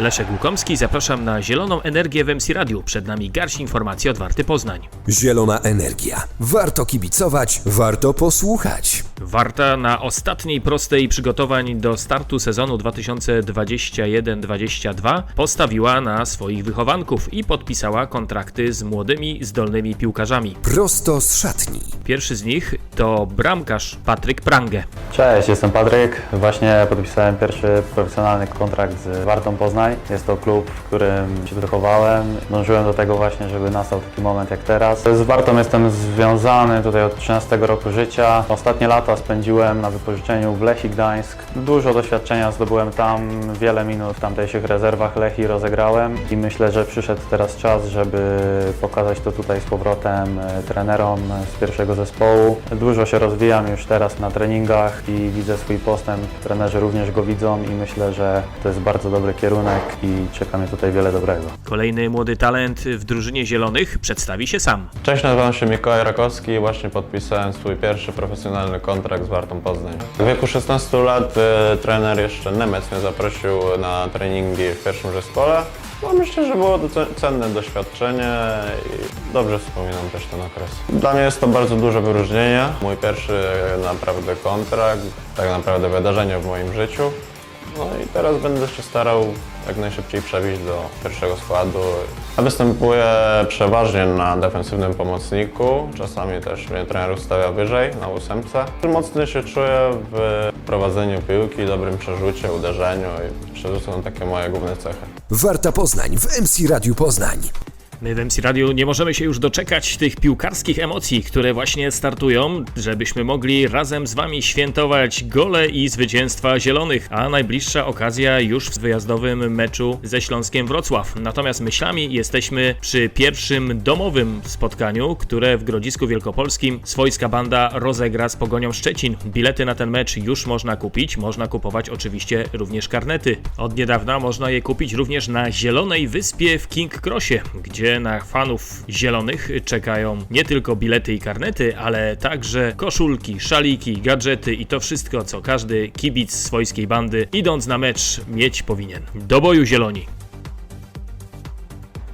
Leszek Łukomski, zapraszam na Zieloną Energię w MC Radiu. Przed nami garść informacji od Warty Poznań. Zielona energia. Warto kibicować, warto posłuchać. Warta na ostatniej prostej przygotowań do startu sezonu 2021-22 postawiła na swoich wychowanków i podpisała kontrakty z młodymi, zdolnymi piłkarzami. Prosto z szatni. Pierwszy z nich to bramkarz Patryk Prange. Cześć, jestem Patryk. Właśnie podpisałem pierwszy profesjonalny kontrakt z Wartą Poznań. Jest to klub, w którym się wychowałem. Dążyłem do tego właśnie, żeby nastał taki moment jak teraz. Z Wartą jestem związany tutaj od 13 roku życia. Ostatnie lata spędziłem na wypożyczeniu w Lechii Gdańsk. Dużo doświadczenia zdobyłem tam, wiele minut w tamtejszych rezerwach Lechii rozegrałem i myślę, że przyszedł teraz czas, żeby pokazać to tutaj z powrotem e, trenerom z pierwszego zespołu. Dużo się rozwijam już teraz na treningach i widzę swój postęp. Trenerzy również go widzą i myślę, że to jest bardzo dobry kierunek i czeka mnie tutaj wiele dobrego. Kolejny młody talent w drużynie Zielonych przedstawi się sam. Cześć, nazywam się Mikołaj Rakowski i właśnie podpisałem swój pierwszy profesjonalny kontrakt z Wartą Poznań. W wieku 16 lat e, trener jeszcze Nemec mnie zaprosił na treningi w pierwszym zespole. No myślę, że było to ce- cenne doświadczenie i dobrze wspominam też ten okres. Dla mnie jest to bardzo duże wyróżnienie. Mój pierwszy e, naprawdę kontrakt, tak naprawdę wydarzenie w moim życiu. No i teraz będę się starał jak najszybciej przebić do pierwszego składu. Ja występuję przeważnie na defensywnym pomocniku, czasami też mnie trener ustawia wyżej, na ósemce. Mocno się czuję w prowadzeniu piłki, dobrym przerzucie, uderzeniu i są takie moje główne cechy. Warta Poznań w MC Radiu Poznań. My w MC Radio nie możemy się już doczekać tych piłkarskich emocji, które właśnie startują, żebyśmy mogli razem z Wami świętować gole i zwycięstwa zielonych, a najbliższa okazja już w wyjazdowym meczu ze Śląskiem Wrocław. Natomiast myślami jesteśmy przy pierwszym domowym spotkaniu, które w Grodzisku Wielkopolskim swojska banda rozegra z Pogonią Szczecin. Bilety na ten mecz już można kupić, można kupować oczywiście również karnety. Od niedawna można je kupić również na Zielonej Wyspie w King Crossie, gdzie na fanów zielonych czekają nie tylko bilety i karnety, ale także koszulki, szaliki, gadżety i to wszystko, co każdy kibic swojskiej bandy idąc na mecz mieć powinien. Do boju zieloni!